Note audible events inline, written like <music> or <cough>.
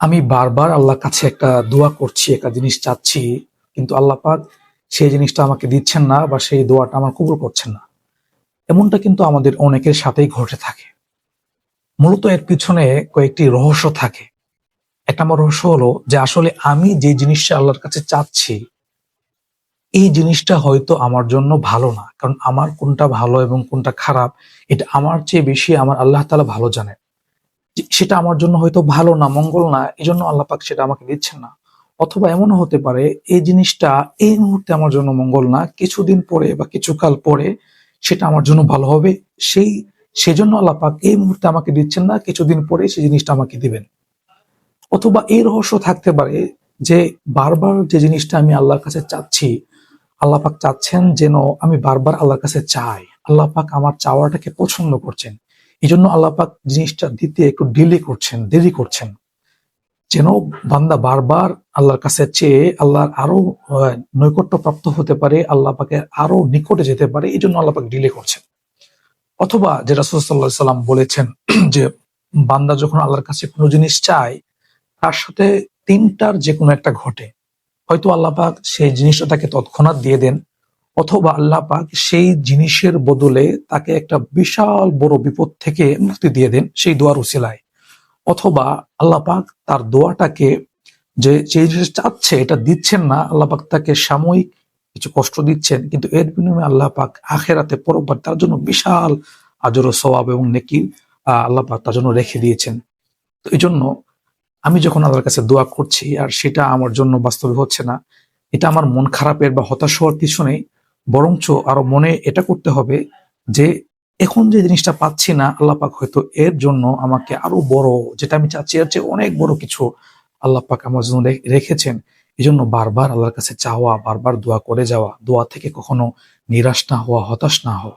আমি বারবার আল্লাহর কাছে একটা দোয়া করছি, একটা জিনিস চাচ্ছি, কিন্তু আল্লাহ পাক সেই জিনিসটা আমাকে দিচ্ছেন না বা সেই দোয়াটা আমার কবুল করছেন না। এমনটা কিন্তু আমাদের অনেকের সাথেই ঘটে থাকে। মূলত এর পিছনে কয়েকটি রহস্য থাকে। একটা আমার রহস্য হলো যে আসলে আমি যে জিনিসটা আল্লাহর কাছে চাচ্ছি, এই জিনিসটা হয়তো আমার জন্য ভালো না। কারণ আমার কোনটা ভালো এবং কোনটা খারাপ, এটা আমার চেয়ে বেশি আমার আল্লাহ তালা ভালো জানেন। সেটা আমার জন্য হয়তো ভালো না, মঙ্গল না এই জন্য আল্লাহ পাক সেটা আমাকে দিচ্ছেন না। অথবা এমনও হতে পারে, এই জিনিসটা এই মুহূর্তে আমার জন্য মঙ্গল না, কিছুদিন পরে বা কিছুকাল পরে সেটা আমার জন্য ভালো হবে, সেই, সেজন্য আল্লাহ পাক এই মুহূর্তে আমাকে দিচ্ছেন না, কিছুদিন পরে সেই জিনিসটা আমাকে দিবেন। অথবা এই রহস্য থাকতে পারে যে বারবার যে জিনিসটা আমি আল্লাহর কাছে চাচ্ছি, আল্লাহ পাক চাচ্ছেন যেন আমি বারবার আল্লাহর কাছে চাই। আল্লাহ পাক আমার চাওয়াটাকে পছন্দ করছেন। এই জন্য আল্লাহ পাক জিনিসটা দিতে একটু ডিলে করছেন, দেরি করছেন। যেন বান্দা বারবার আল্লাহর কাছে চেয়ে আল্লাহর আরও নৈকট্য প্রাপ্ত হতে পারে, আল্লাহ আরও নিকটে যেতে পারে এই জন্য আল্লাহ পাক ডিলে করছেন। অথবা যে রাসুল সাল্লাহ সাল্লাম বলেছেন <clears throat> যে বান্দা যখন আল্লাহর কাছে কোনো জিনিস চায়, তার সাথে তিনটার যে কোনো একটা ঘটে। হয়তো আল্লাহ পাক সেই জিনিসটা তাকে তৎক্ষণাৎ দিয়ে দেন অথবা আল্লাহ পাক সেই জিনিসের বদলে তাকে একটা বিশাল বড় বিপদ থেকে মুক্তি দিয়ে দেন সেই দোয়ার উসিলায়। অথবা আল্লাহ পাক তার দোয়াটাকে যে যে জিনিস চাচ্ছে এটা দিচ্ছেন না, আল্লাহ পাক তাকে সাময়িক কিছু কষ্ট দিচ্ছেন, কিন্তু এর বিনিময়ে আল্লাহ পাক আখেরাতে পরবার তার জন্য বিশাল আজর সবাব এবং নেকি আল্লাহ পাক তার জন্য রেখে দিয়েছেন। তো এই জন্য আমি যখন আল্লাহর কাছে দোয়া করছি আর সেটা আমার জন্য বাস্তবে হচ্ছে না, এটা আমার মন খারাপের বা হতাশ হওয়ার কিছু নেই বরঞ্চ আরও মনে এটা করতে হবে যে এখন যে জিনিসটা পাচ্ছি না আল্লাপাক হয়তো এর জন্য আমাকে আরও বড়, যেটা আমি চাচ্ছি এর চেয়ে অনেক বড় কিছু আল্লাপাক আমার জন্য রেখেছেন। এই জন্য বারবার আল্লাহর কাছে চাওয়া, বারবার দোয়া করে যাওয়া, দোয়া থেকে কখনো নিরাশ না হওয়া, হতাশ না হওয়া।